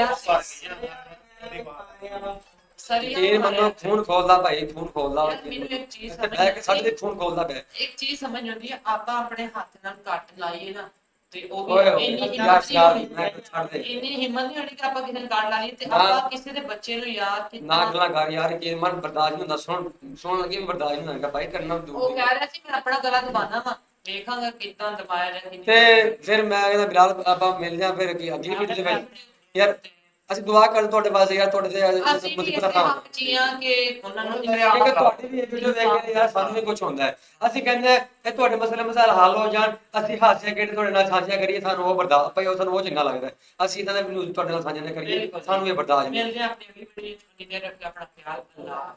ਬਾਤ ਸਰੀਆ ਇਹ ਮੰਨੋ ਖੂਨ ਖੋਲਦਾ ਭਾਈ ਖੂਨ ਖੋਲਦਾ। ਯਾਰ ਮੈਨੂੰ ਇੱਕ ਚੀਜ਼ ਇੱਥੇ ਬਹਿ ਕੇ ਸਾਡੇ ਤੇ ਖੂਨ ਖੋਲਦਾ ਪਿਆ। ਇੱਕ ਚੀਜ਼ ਸਮਝ ਆਉਂਦੀ ਹੈ ਆਪਾਂ ਆਪਣੇ ਹੱਥ ਨਾਲ ਕੱਟ ਲਾਈਏ ਨਾ ਤੇ ਉਹ ਵੀ ਇੰਨੀ ਯਾਰ ਹਿੰਮਤ ਨਹੀਂ ਯਾਰ, ਹੋਣੀ। ਮੈਂ ਛੱਡ ਦੇ। ਇੰਨੀ ਹਿੰਮਤ ਨਹੀਂ ਹੋਣੀ ਕਿ ਆਪਾਂ ਕਿਸੇ ਨੂੰ ਕੱਟ ਲਾ ਲਈਏ ਤੇ ਨਾ। ਆਪਾਂ ਕਿਸੇ ਦੇ ਬੱਚੇ ਨੂੰ ਯਾਦ ਨਾ ਕੀਤਾ ਗੱਲਾਂ ਕਰ ਯਾਰ ਕਿ ਮਨ ਬਰਦਾਸ਼ਤ ਨਹੀਂ ਹੁੰਦਾ। ਸੁਣ ਸੁਣਨ ਲੱਗੇ ਵੀ ਬਰਦਾਸ਼ਤ ਨਹੀਂ ਹੁੰਦਾ ਭਾਈ ਕਰਨਾ ਉਹ ਦੂਰ ਕਹਿ ਰਿਹਾ ਸੀ ਮੈਂ ਆਪਣਾ ਗਲਾ ਦਬਾਨਾ ਵਾ। ਵੇਖਾਂਗਾ ਕਿੱਦਾਂ ਦਬਾਇਆ ਜਾਂ ਕਿੰਨੀ ਤੇ ਫਿਰ ਮੈਂ ਕਹਿੰਦਾ ਬਿਲਾਲ ਆਪਾਂ ਮਿਲ ਜਾਂ ਫਿਰ ਕੀ ਅਗਲੀ ਵੀਡੀਓ ਦੇ ਵਿੱਚ ਯਾਰ ਅਸੀਂ ਦੁਆ ਕਰਦੇ ਤੁਹਾਡੇ ਵਾਸਤੇ ਯਾਰ ਤੁਹਾਡੇ ਤੇ ਅਸੀਂ ਵੀ ਇਸੇ ਕਿ ਉਹਨਾਂ ਨੂੰ ਕਿਉਂਕਿ ਤੁਹਾਡੀ ਵੀ ਇਹ ਵੀਡੀਓ ਦੇਖ ਕੇ ਯਾਰ ਸਾਨੂੰ ਵੀ ਕੁਝ ਹੁੰਦਾ ਹੈ। ਅਸੀਂ ਕਹਿੰਦੇ ਇਹ ਤੁਹਾਡੇ ਮਸਲੇ ਮਸਾਇਲ ਹੱਲ ਹੋ ਜਾਣ ਅਸੀਂ ਹਾਸੇ ਖੇਡ ਤੁਹਾਡੇ ਨਾਲ ਸਾਂਝਾ ਕਰੀਏ ਸਾਨੂੰ ਉਹ ਬਰਦਾਸ਼ਤ ਭਾਈ ਉਹ ਸਾਨੂੰ ਉਹ ਚੰਗਾ ਲੱਗਦਾ। ਅਸੀਂ ਇਦਾਂ ਦਾ ਨਿਊਜ਼ ਤੁਹਾਡੇ ਨਾਲ ਸਾਂਝਾ ਨਾ ਕਰੀਏ ਸਾਨੂੰ ਇਹ ਬਰਦਾਸ਼ਤ ਨਹੀਂ। ਮਿਲਦੇ ਆਪਣੀ ਅਗਲੀ ਵੀਡੀਓ ਚ ਕਿੰਨੇ ਰੱਖ ਕੇ ਆਪਣਾ ਖਿਆਲ ਅੱਲਾਹ